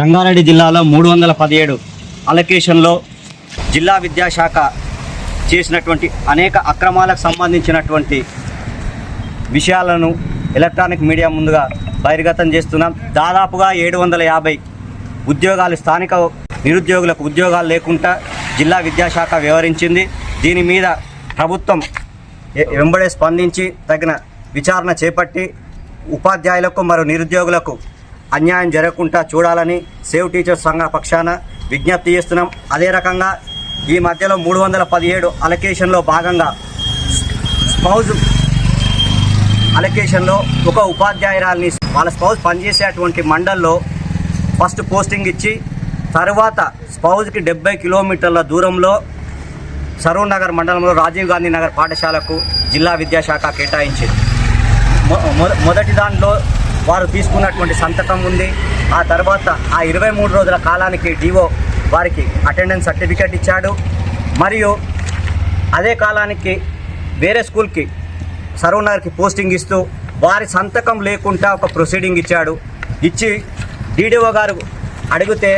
రంగారెడ్డి జిల్లాలో మూడు వందల పదిహేడు అలొకేషన్లో జిల్లా విద్యాశాఖ చేసినటువంటి అనేక అక్రమాలకు సంబంధించినటువంటి విషయాలను ఎలక్ట్రానిక్ మీడియా ముందుగా బహిర్గతం చేస్తున్నాం. దాదాపుగా ఏడు వందల యాభై ఉద్యోగాలు స్థానిక నిరుద్యోగులకు ఉద్యోగాలు లేకుండా జిల్లా విద్యాశాఖ వివరించింది దీని మీద ప్రభుత్వం వెంబడే స్పందించి తగిన విచారణ చేపట్టి ఉపాధ్యాయులకు మరియు నిరుద్యోగులకు అన్యాయం జరగకుండా చూడాలని సేవ్ టీచర్స్ సంఘ పక్షాన విజ్ఞప్తి చేస్తున్నాం. అదే రకంగా ఈ మధ్యలో మూడు వందల పదిహేడు అలొకేషన్లో భాగంగా స్పౌజ్ అలొకేషన్లో ఒక ఉపాధ్యాయురాల్ని వాళ్ళ స్పౌజ్ పనిచేసేటువంటి మండల్లో ఫస్ట్ పోస్టింగ్ ఇచ్చి తర్వాత స్పౌజ్కి డెబ్బై కిలోమీటర్ల దూరంలో సరూర్ నగర్ మండలంలో రాజీవ్ గాంధీ నగర్ పాఠశాలకు జిల్లా విద్యాశాఖ కేటాయించింది. మొ- మొ- మొదటి దాంట్లో వారు తీసుకున్నటువంటి సంతకం ఉంది. ఆ తర్వాత ఆ ఇరవై మూడు రోజుల కాలానికి డివో వారికి అటెండెన్స్ సర్టిఫికేట్ ఇచ్చాడు. మరియు అదే కాలానికి వేరే స్కూల్కి సరూర్ పోస్టింగ్ ఇస్తూ వారి సంతకం లేకుండా ఒక ప్రొసీడింగ్ ఇచ్చాడు. ఇచ్చి డీడీఓ గారు అడిగితే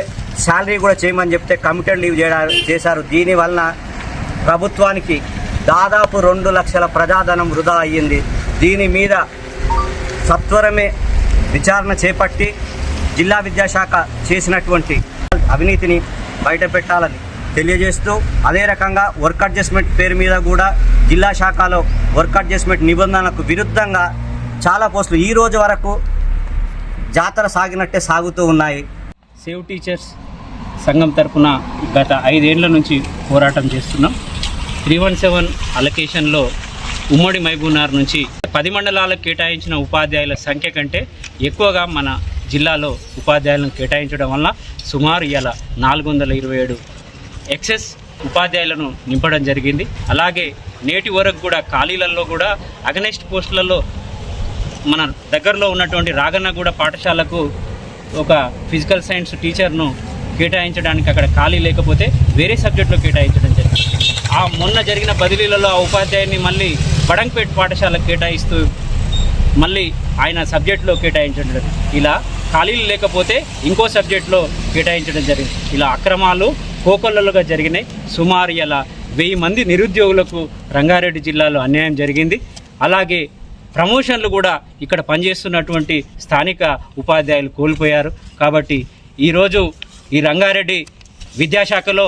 శాలరీ కూడా చేయమని చెప్తే కమిటెడ్ లీవ్ చేయడారు చేశారు. దీనివలన ప్రభుత్వానికి దాదాపు రెండు లక్షల ప్రజాధనం వృధా అయ్యింది. దీని మీద సత్వరమే విచారణ చేపట్టి జిల్లా విద్యాశాఖ చేసినటువంటి అవినీతిని బయటపెట్టాలని తెలియజేస్తూ అదే రకంగా వర్క్ అడ్జస్ట్మెంట్ పేరు మీద కూడా జిల్లా శాఖలో వర్క్ అడ్జస్ట్మెంట్ నిబంధనలకు విరుద్ధంగా చాలా పోస్టులు ఈ రోజు వరకు జాతర సాగినట్టే సాగుతూ ఉన్నాయి. సేవ్ టీచర్స్ సంఘం తరపున గత ఐదేళ్ళ నుంచి పోరాటం చేస్తున్నాం. త్రీ వన్ సెవెన్ అలొకేషన్లో ఉమ్మడి మహబూబ్నగర్ నుంచి పది మండలాలకు కేటాయించిన ఉపాధ్యాయుల సంఖ్య కంటే ఎక్కువగా మన జిల్లాలో ఉపాధ్యాయులను కేటాయించడం వల్ల సుమారు ఇలా నాలుగు వందల ఇరవై ఏడు ఎక్సెస్ ఉపాధ్యాయులను నింపడం జరిగింది. అలాగే నేటి వరకు కూడా ఖాళీలలో కూడా అగనెస్ట్ పోస్టులలో మన దగ్గరలో ఉన్నటువంటి రాగన్నగూడ పాఠశాలకు ఒక ఫిజికల్ సైన్స్ టీచర్ను కేటాయించడానికి అక్కడ ఖాళీ లేకపోతే వేరే సబ్జెక్టులో కేటాయించడం జరిగింది. ఆ మొన్న జరిగిన బదిలీలలో ఆ ఉపాధ్యాయుని మళ్ళీ బడంపేట్ పాఠశాలకు కేటాయిస్తూ మళ్ళీ ఆయన సబ్జెక్టులో కేటాయించడం జరిగింది. ఇలా ఖాళీలు లేకపోతే ఇంకో సబ్జెక్టులో కేటాయించడం జరిగింది. ఇలా అక్రమాలు కోకొల్లలుగా జరిగినాయి. సుమారు ఇలా వెయ్యి మంది నిరుద్యోగులకు రంగారెడ్డి జిల్లాలో అన్యాయం జరిగింది. అలాగే ప్రమోషన్లు కూడా ఇక్కడ పనిచేస్తున్నటువంటి స్థానిక ఉపాధ్యాయులు కోల్పోయారు. కాబట్టి ఈరోజు ఈ రంగారెడ్డి విద్యాశాఖలో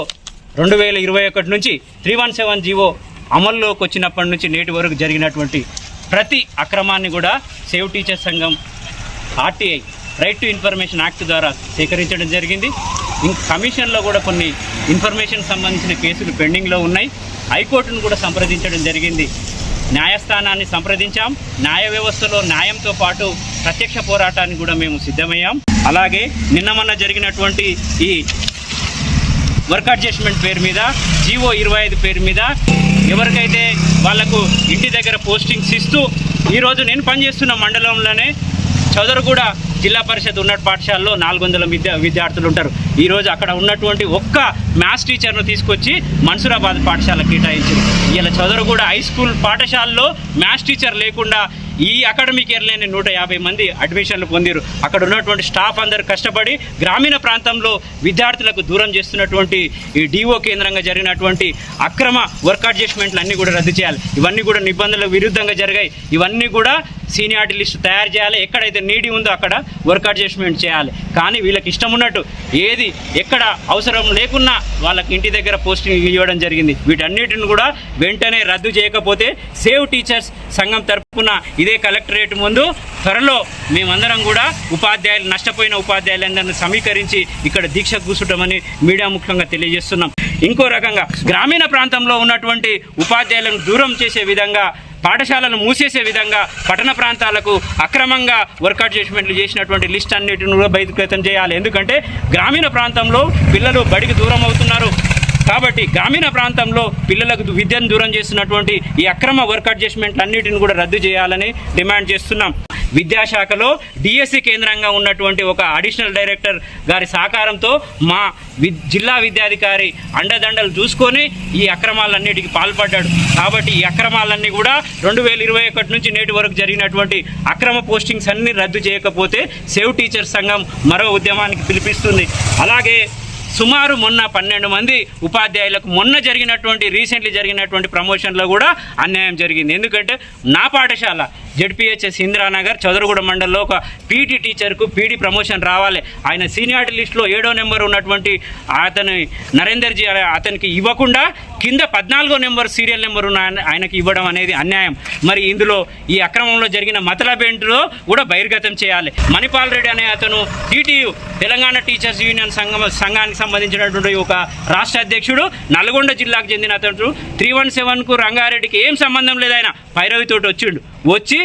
రెండు వేల ఇరవై ఒకటి నుంచి త్రీ వన్ సెవెన్ జీవో అమల్లోకి వచ్చినప్పటి నుంచి నేటి వరకు జరిగినటువంటి ప్రతి అక్రమాన్ని కూడా సేవ్ టీచర్ సంఘం RTI right to information act ద్వారా సేకరించడం జరిగింది. కమిషన్లో కూడా కొన్ని ఇన్ఫర్మేషన్ సంబంధించిన కేసులు పెండింగ్లో ఉన్నాయి. హైకోర్టును కూడా సంప్రదించడం జరిగింది. న్యాయస్థానాన్ని సంప్రదించాం. న్యాయ వ్యవస్థలో న్యాయంతో పాటు ప్రత్యక్ష పోరాటానికి కూడా మేము సిద్ధమయ్యాం. అలాగే నిన్న మొన్న జరిగినటువంటి ఈ వర్క్ అడ్జస్ట్మెంట్ పేరు మీద జీవో ఇరవై ఐదు పేరు మీద ఎవరికైతే వాళ్ళకు ఇంటి దగ్గర పోస్టింగ్స్ ఇస్తూ ఈరోజు నేను పనిచేస్తున్న మండలంలోనే చౌదరగూడ జిల్లా పరిషత్ ఉన్న పాఠశాలలో నాలుగు వందల విద్యా విద్యార్థులు ఉంటారు. ఈరోజు అక్కడ ఉన్నటువంటి ఒక్క మ్యాథ్స్ టీచర్ను తీసుకొచ్చి మన్సూరాబాద్ పాఠశాల కేటాయించింది. ఇలా చౌదరగూడ హై స్కూల్ పాఠశాలలో మ్యాథ్స్ టీచర్ లేకుండా ఈ అకాడమిక్ ఇయర్లోనే నూట యాభై మంది అడ్మిషన్లు పొందిరు. అక్కడ ఉన్నటువంటి స్టాఫ్ అందరు కష్టపడి గ్రామీణ ప్రాంతంలో విద్యార్థులకు దూరం చేస్తున్నటువంటి ఈ డిఓ కేంద్రంగా జరిగినటువంటి అక్రమ వర్క్ అడ్జస్ట్మెంట్లు అన్నీ కూడా రద్దు చేయాలి. ఇవన్నీ కూడా నిబంధనలకు విరుద్ధంగా జరిగాయి. ఇవన్నీ కూడా సీనియారిటీ లిస్టు తయారు చేయాలి. ఎక్కడైతే నీడి ఉందో అక్కడ వర్క్ అడ్జస్ట్మెంట్ చేయాలి. కానీ వీళ్ళకి ఇష్టం ఉన్నట్టు ఏది ఎక్కడ అవసరం లేకున్నా వాళ్ళకి ఇంటి దగ్గర పోస్టింగ్ ఇవ్వడం జరిగింది. వీటన్నిటిని కూడా వెంటనే రద్దు చేయకపోతే సేవ్ టీచర్స్ సంఘం తరపున ఇదే కలెక్టరేట్ ముందు త్వరలో మేమందరం కూడా ఉపాధ్యాయులు నష్టపోయిన ఉపాధ్యాయులందరినీ సమీకరించి ఇక్కడ దీక్ష కూర్చుంటామని మీడియా ముఖ్యంగా తెలియజేస్తున్నాం. ఇంకో రకంగా గ్రామీణ ప్రాంతంలో ఉన్నటువంటి ఉపాధ్యాయులను దూరం చేసే విధంగా పాఠశాలను మూసేసే విధంగా పట్టణ ప్రాంతాలకు అక్రమంగా వర్క్ అడ్జస్ట్మెంట్లు చేసినటువంటి లిస్ట్ అన్నిటిని కూడా బహిర్గతం చేయాలి. ఎందుకంటే గ్రామీణ ప్రాంతంలో పిల్లలు బడికి దూరం అవుతున్నారు. కాబట్టి గ్రామీణ ప్రాంతంలో పిల్లలకు విద్యను దూరం చేస్తున్నటువంటి ఈ అక్రమ వర్క్ చేసినట్లు అన్నిటిని కూడా రద్దు చేయాలని డిమాండ్ చేస్తున్నాం. విద్యాశాఖలో డిఎస్సి కేంద్రంగా ఉన్నటువంటి ఒక అడిషనల్ డైరెక్టర్ గారి సహకారంతో మా జిల్లా విద్యాధికారి అండదండలు చూసుకొని ఈ అక్రమాలన్నిటికి పాల్పడ్డాడు. కాబట్టి ఈ అక్రమాలన్నీ కూడా రెండు వేల ఇరవై ఒకటి నుంచి నేటి వరకు జరిగినటువంటి అక్రమ పోస్టింగ్స్ అన్ని రద్దు చేయకపోతే సేవ్ టీచర్ సంఘం మరో ఉద్యమానికి పిలిపిస్తుంది. అలాగే సుమారు మొన్న పన్నెండు మంది ఉపాధ్యాయులకు మొన్న జరిగినటువంటి రీసెంట్లీ జరిగినటువంటి ప్రమోషన్లో కూడా అన్యాయం జరిగింది. ఎందుకంటే నా పాఠశాల జడ్పీహెచ్ఎస్ ఇందిరానగర్ చదురుగుడ మండలంలో ఒక పీటీ టీచర్కు పీడీ ప్రమోషన్ రావాలి. ఆయన సీనియారిటీ లిస్టులో ఏడో నెంబర్ ఉన్నటువంటి అతని నరేందర్ జీ అతనికి ఇవ్వకుండా కింద పద్నాలుగో నెంబర్ సీరియల్ నెంబర్ ఉన్న ఆయన- ఆయనకి ఇవ్వడం అనేది అన్యాయం. మరి ఇందులో ఈ అక్రమంలో జరిగిన మతలబెంట్లో కూడా బహిర్గతం చేయాలి. మణిపాల్ రెడ్డి అనే అతను టీటీయు తెలంగాణ టీచర్స్ యూనియన్ సంఘం సంఘానికి సంబంధించినటువంటి ఒక రాష్ట్ర అధ్యక్షుడు నల్గొండ జిల్లాకు చెందిన అతడు త్రీ వన్ సెవెన్కు రంగారెడ్డికి ఏం సంబంధం లేదు ఆయన. పైరవితోటి వచ్చిండు. వచ్చి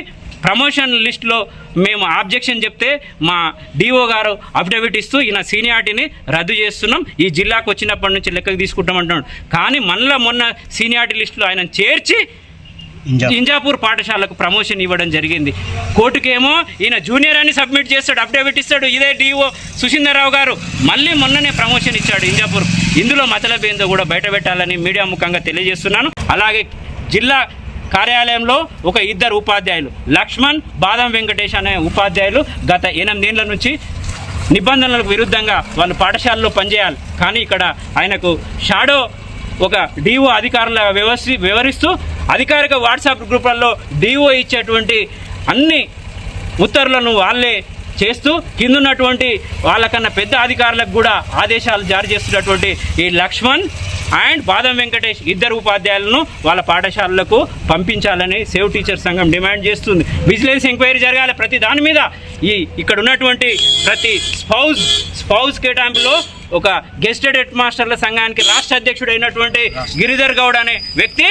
ప్రమోషన్ లిస్టులో మేము ఆబ్జెక్షన్ చెప్తే మా డిఓ గారు అఫిడవిట్ ఇస్తూ ఈయన సీనియారిటీని రద్దు చేస్తున్నాం. ఈ జిల్లాకు వచ్చినప్పటి నుంచి లెక్కకు తీసుకుంటామంటున్నాడు. కానీ మళ్ళీ మొన్న సీనియారిటీ లిస్టులో ఆయన చేర్చి ఇంజాపూర్. పాఠశాలకు ప్రమోషన్ ఇవ్వడం జరిగింది. కోర్టుకేమో ఈయన జూనియర్ అని సబ్మిట్ చేస్తాడు అఫిడవిట్ ఇస్తాడు ఇదే డిఓ సుశీందర్రావు గారు. మళ్ళీ మొన్ననే ప్రమోషన్ ఇచ్చాడు ఇంజాపూర్. ఇందులో మతలబేందో కూడా బయటపెట్టాలని మీడియా ముఖంగా తెలియజేస్తున్నాను. అలాగే జిల్లా కార్యాలయంలో ఒక ఇద్దరు ఉపాధ్యాయులు. లక్ష్మణ్ బాదం వెంకటేష్ అనే ఉపాధ్యాయులు గత ఎనిమిదేళ్ళ నుంచి నిబంధనలకు విరుద్ధంగా వాళ్ళు పాఠశాలలో పనిచేయాలి. కానీ ఇక్కడ ఆయనకు షాడో ఒక డిఓ అధికారుల వ్యవస్థ వివరిస్తూ అధికారిక వాట్సాప్ గ్రూపులలో డిఓ ఇచ్చేటువంటి అన్ని ఉత్తర్వులను వాళ్ళే చేస్తూ కిందున్నటువంటి వాళ్ళకన్నా పెద్ద అధికారులకు కూడా ఆదేశాలు జారీ చేస్తున్నటువంటి ఈ లక్ష్మణ్ అండ్ బాదం వెంకటేష్ ఇద్దరు ఉపాధ్యాయులను వాళ్ళ పాఠశాలలకు పంపించాలని సేవ్ టీచర్ సంఘం డిమాండ్ చేస్తుంది. విజిలెన్స్ ఎంక్వైరీ జరగాలి. ప్రతి దాని మీద ఈ ఇక్కడ ఉన్నటువంటి ప్రతి స్పౌజ్ స్పౌజ్ కేటాయింపులో ఒక గెస్టెడ్ హెడ్ మాస్టర్ల సంఘానికి రాష్ట్ర అధ్యక్షుడు అయినటువంటి గిరిధర్ గౌడ్ అనే వ్యక్తి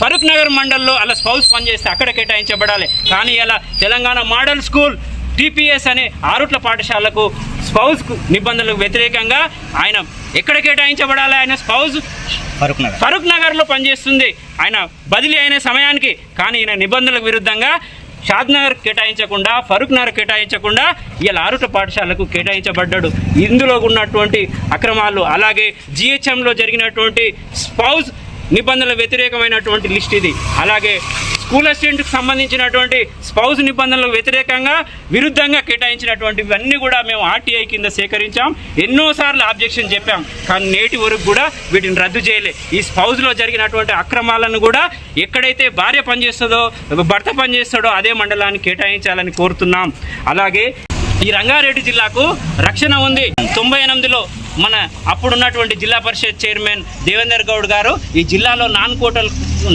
ఫరూక్ నగర్ మండల్లో అలా స్పౌస్ పనిచేస్తే అక్కడ కేటాయించబడాలి. కానీ ఇలా తెలంగాణ మోడల్ స్కూల్ టీపీఎస్ అనే ఆరుట్ల పాఠశాలకు స్పౌజ్ నిబంధనలకు వ్యతిరేకంగా ఆయన ఎక్కడ కేటాయించబడాలి? ఆయన స్పౌజ్ ఫరూక్ నగర్. ఫరూక్ నగర్లో పనిచేస్తుంది. ఆయన బదిలీ అయిన సమయానికి కానీ ఈయన నిబంధనలకు విరుద్ధంగా షాద్ నగర్ కేటాయించకుండా ఫరూక్ నగర్ కేటాయించకుండా ఇలా ఆరుట పాఠశాలకు కేటాయించబడ్డాడు. ఇందులో ఉన్నటువంటి అక్రమాలు అలాగే జిహెచ్ఎంలో జరిగినటువంటి స్పౌజ్ నిబంధనల వ్యతిరేకమైనటువంటి లిస్ట్ ఇది. అలాగే స్కూల్ అసిస్టెంట్కి సంబంధించినటువంటి స్పౌజ్ నిబంధనలకు వ్యతిరేకంగా విరుద్ధంగా కేటాయించినటువంటివన్నీ కూడా మేము ఆర్టీఐ కింద సేకరించాం. ఎన్నోసార్లు ఆబ్జెక్షన్ చెప్పాం. కానీ నేటి వరకు కూడా వీటిని రద్దు చేయలే. ఈ స్పౌజ్లో జరిగినటువంటి అక్రమాలను కూడా ఎక్కడైతే భార్య పనిచేస్తుందో భర్త పనిచేస్తాడో అదే మండలాన్ని కేటాయించాలని కోరుతున్నాం. అలాగే ఈ రంగారెడ్డి జిల్లాకు రక్షణ ఉంది. తొంభై ఎనిమిదిలో మన అప్పుడున్నటువంటి జిల్లా పరిషత్ చైర్మన్ దేవేందర్ గౌడ్ గారు ఈ జిల్లాలో నాన్ కోటల్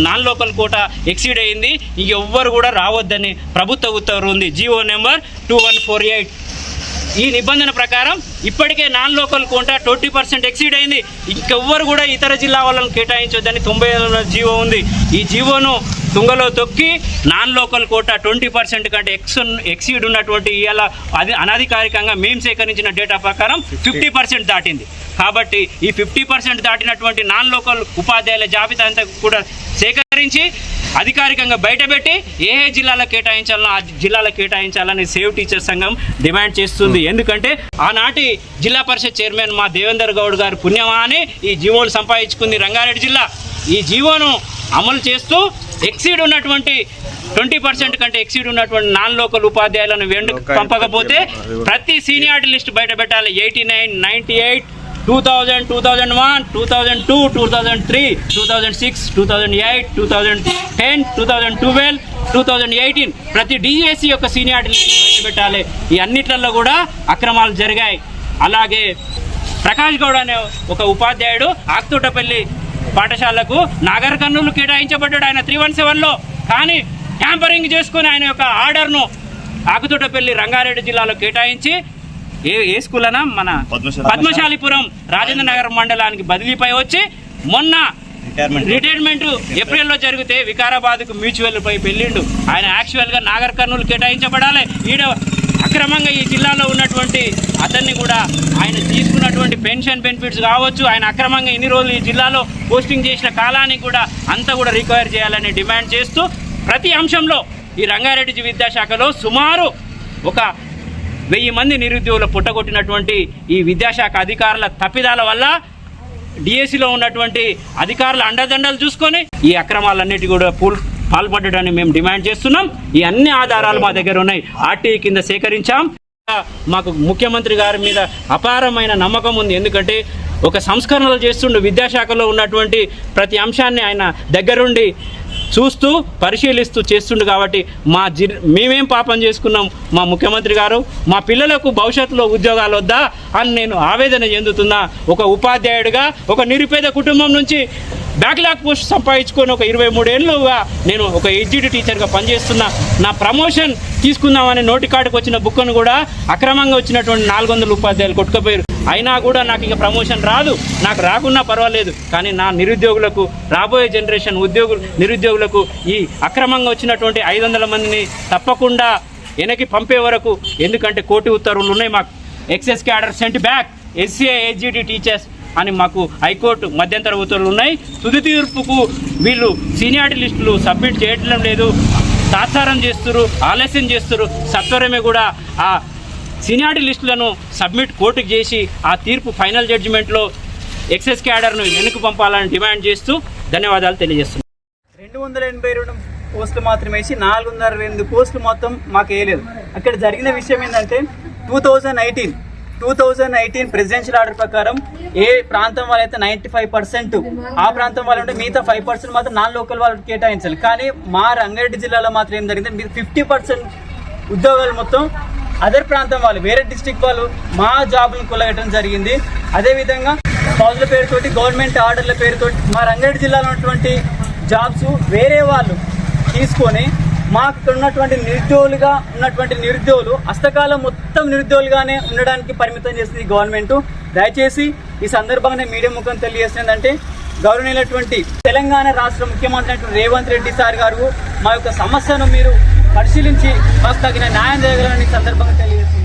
నాన్ లోకల్ కోట ఎక్సీడ్ అయింది. ఎవ్వరు కూడా రావద్దని ప్రభుత్వ ఉత్తర్వు ఉంది. GO number two one four eight. ఈ నిబంధన ప్రకారం ఇప్పటికే non local quota twenty percent exceed అయింది. ఇంకెవ్వరు కూడా ఇతర జిల్లా వాళ్ళని కేటాయించొద్దని తొంభై జీవో ఉంది. ఈ జీవోను తుంగలో తొక్కి non local quota twenty percent కంటే ఎక్స్ ఎక్సీడ్ ఉన్నటువంటి ఇవాళ అది అనధికారికంగా మేము సేకరించిన డేటా ప్రకారం ఫిఫ్టీ పర్సెంట్ దాటింది. కాబట్టి ఈ ఫిఫ్టీ పర్సెంట్ దాటినటువంటి నాన్ లోకల్ ఉపాధ్యాయుల జాబితా అంతా కూడా సేకరించి అధికారికంగా బయటపెట్టి ఏ ఏ జిల్లాలో కేటాయించాలనో ఆ జిల్లాలో కేటాయించాలని సేవ్ టీచర్ సంఘం డిమాండ్ చేస్తుంది. ఎందుకంటే ఆనాటి జిల్లా పరిషత్ చైర్మన్ మా దేవేందర్ గౌడ్ గారు పుణ్యమా అని ఈ జీవోలు సంపాదించుకుంది రంగారెడ్డి జిల్లా. ఈ జీవోను అమలు చేస్తూ ఎక్సీడ్ ఉన్నటువంటి ట్వంటీ పర్సెంట్ కంటే ఎక్సీడ్ ఉన్నటువంటి నాన్ లోకల్ ఉపాధ్యాయులను వెండు పంపకపోతే ప్రతి సీనియారిటీ లిస్ట్ బయట పెట్టాలి. Eighty nine ninety eight two thousand two thousand one two thousand two two thousand three two thousand six two thousand eight two thousand ten two thousand twelve two thousand eighteen. ప్రతి DSC యొక్క seniority list బయట పెట్టాలి. ఈ అన్నిట్లలో కూడా అక్రమాలు జరిగాయి. అలాగే ప్రకాష్ గౌడ్ అనే ఒక ఉపాధ్యాయుడు ఆక్తోటపల్లి పాఠశాలకు నాగర్ కర్నూలు కేటాయించబడ్డాడు ఆయన త్రీ వన్ సెవెన్లో. కానీ ట్యాంపరింగ్ చేసుకుని ఆయన యొక్క ఆర్డర్ను ఆకుతోటపల్లి రంగారెడ్డి జిల్లాలో కేటాయించి ఏ ఏ స్కూల్ అనా మన పద్మశాలి. పద్మశాలిపురం రాజేంద్ర నగర్ మండలానికి బదిలీపై వచ్చి మొన్న రిటైర్మెంట్ ఏప్రిల్లో జరిగితే వికారాబాద్కు మ్యూచువల్ పై వెళ్ళిండు ఆయన యాక్చువల్గా నాగర్ కర్నూలు కేటాయించబడాలి. ఈడ అక్రమంగా ఈ జిల్లాలో ఉన్నటువంటి అతన్ని కూడా ఆయన తీసుకున్నటువంటి పెన్షన్ బెనిఫిట్స్ కావచ్చు ఆయన అక్రమంగా ఇన్ని రోజులు ఈ జిల్లాలో పోస్టింగ్ చేసిన కాలానికి కూడా అంతా కూడా రిక్వైర్ చేయాలని డిమాండ్ చేస్తూ ప్రతి అంశంలో ఈ రంగారెడ్డి విద్యాశాఖలో సుమారు ఒక వెయ్యి మంది నిరుద్యోగులు పుట్టగొట్టినటువంటి ఈ విద్యాశాఖ అధికారుల తప్పిదాల వల్ల డిఎస్సిలో ఉన్నటువంటి అధికారుల అండదండలు చూసుకొని ఈ అక్రమాలన్నిటి కూడా పూల్ పాల్పడ్డాన్ని మేము డిమాండ్ చేస్తున్నాం. ఈ అన్ని ఆధారాలు మా దగ్గర ఉన్నాయి. ఆర్టీ కింద సేకరించాం. మాకు ముఖ్యమంత్రి గారి మీద అపారమైన నమ్మకం ఉంది. ఎందుకంటే ఒక సంస్కరణలు చేస్తుండు విద్యాశాఖలో ఉన్నటువంటి ప్రతి అంశాన్ని ఆయన దగ్గరుండి చూస్తూ పరిశీలిస్తూ చేస్తుండు కాబట్టి మా జి మేమేం పాపం చేసుకున్నాం? మా ముఖ్యమంత్రి గారు మా పిల్లలకు భవిష్యత్తులో ఉద్యోగాలు వద్దా అని నేను ఆవేదన చెందుతున్నా. ఒక ఉపాధ్యాయుడిగా ఒక నిరుపేద కుటుంబం నుంచి బ్యాక్లాగ్ పోస్ట్ సంపాదించుకొని ఒక ఇరవై మూడేళ్ళుగా నేను ఒక ఎడ్జిటి టీచర్గా పనిచేస్తున్నా. నా ప్రమోషన్ తీసుకుందామని నోటి కాడికి వచ్చిన బుక్ను కూడా అక్రమంగా వచ్చినటువంటి నాలుగు వందల ఉపాధ్యాయులు కొట్టుకుపోయారు. అయినా కూడా నాకు ఇక ప్రమోషన్ రాదు. నాకు రాకున్నా పర్వాలేదు. కానీ నా నిరుద్యోగులకు రాబోయే జనరేషన్ ఉద్యోగులు నిరుద్యోగులకు ఈ అక్రమంగా వచ్చినటువంటి ఐదు వందల మందిని తప్పకుండా వెనక్కి పంపే వరకు ఎందుకంటే కోటి ఉత్తర్వులు ఉన్నాయి మాకు. ఎక్సెస్ క్యాడర్ సెంట్ బ్యాక్ ఎస్సీఐ ఏజీడీ టీచర్స్ అని మాకు హైకోర్టు మధ్యంతర ఉత్తర్వులు ఉన్నాయి. తుది తీర్పుకు వీళ్ళు సీనియారిటీ లిస్టులు సబ్మిట్ చేయడం లేదు. తాత్సారం చేస్తున్నారు ఆలస్యం చేస్తున్నారు సత్వరమే కూడా ఆ సీనియారిటీ లిస్టులను సబ్మిట్ కోర్టుకు చేసి ఆ తీర్పు ఫైనల్ జడ్జిమెంట్లో ఎక్సెస్ క్యాడర్ను వెనుక పంపాలని డిమాండ్ చేస్తూ ధన్యవాదాలు తెలియజేస్తున్నాను రెండు వందల ఎనభై రెండు పోస్టులు మాత్రమే వేసి నాలుగు వందల అరవై ఎనిమిది పోస్టులు మొత్తం మాకు వేయలేదు. అక్కడ జరిగిన విషయం ఏంటంటే two thousand eighteen two thousand eighteen presidential order ప్రకారం ఏ ప్రాంతం వాళ్ళైతే నైంటీ ఫైవ్ పర్సెంట్ ఆ ప్రాంతం వాళ్ళు ఉంటే మిగతా ఫైవ్ పర్సెంట్ మాత్రం నాన్ లోకల్ వాళ్ళకి కేటాయించాలి. కానీ మా రంగారెడ్డి జిల్లాలో మాత్రం ఏం జరిగింది మీరు ఫిఫ్టీ పర్సెంట్ ఉద్యోగాలు మొత్తం అదర్ ప్రాంతం వాళ్ళు వేరే డిస్టిక్ వాళ్ళు మా జాబ్ను కొల్లగట్టడం జరిగింది. అదేవిధంగా పౌజుల పేరుతోటి గవర్నమెంట్ ఆర్డర్ల పేరుతోటి మా రంగారెడ్డి జిల్లాలో ఉన్నటువంటి జాబ్స్ వేరే వాళ్ళు తీసుకొని మాకు ఇక్కడ ఉన్నటువంటి నిరుద్యోగులుగా ఉన్నటువంటి నిరుద్యోగులు హస్తకాలం మొత్తం నిరుద్యోగులుగానే ఉండడానికి పరిమితం చేసింది గవర్నమెంట్ దయచేసి ఈ సందర్భంగా మీడియా ముఖం తెలియజేసిందంటే గౌరవనీయులటువంటి తెలంగాణ రాష్ట్ర ముఖ్యమంత్రి రేవంత్ రెడ్డి సార్ గారు మా యొక్క సమస్యను మీరు పరిశీలించి మాకు తగిన న్యాయం చేయగలని ఈ సందర్భంగా తెలియ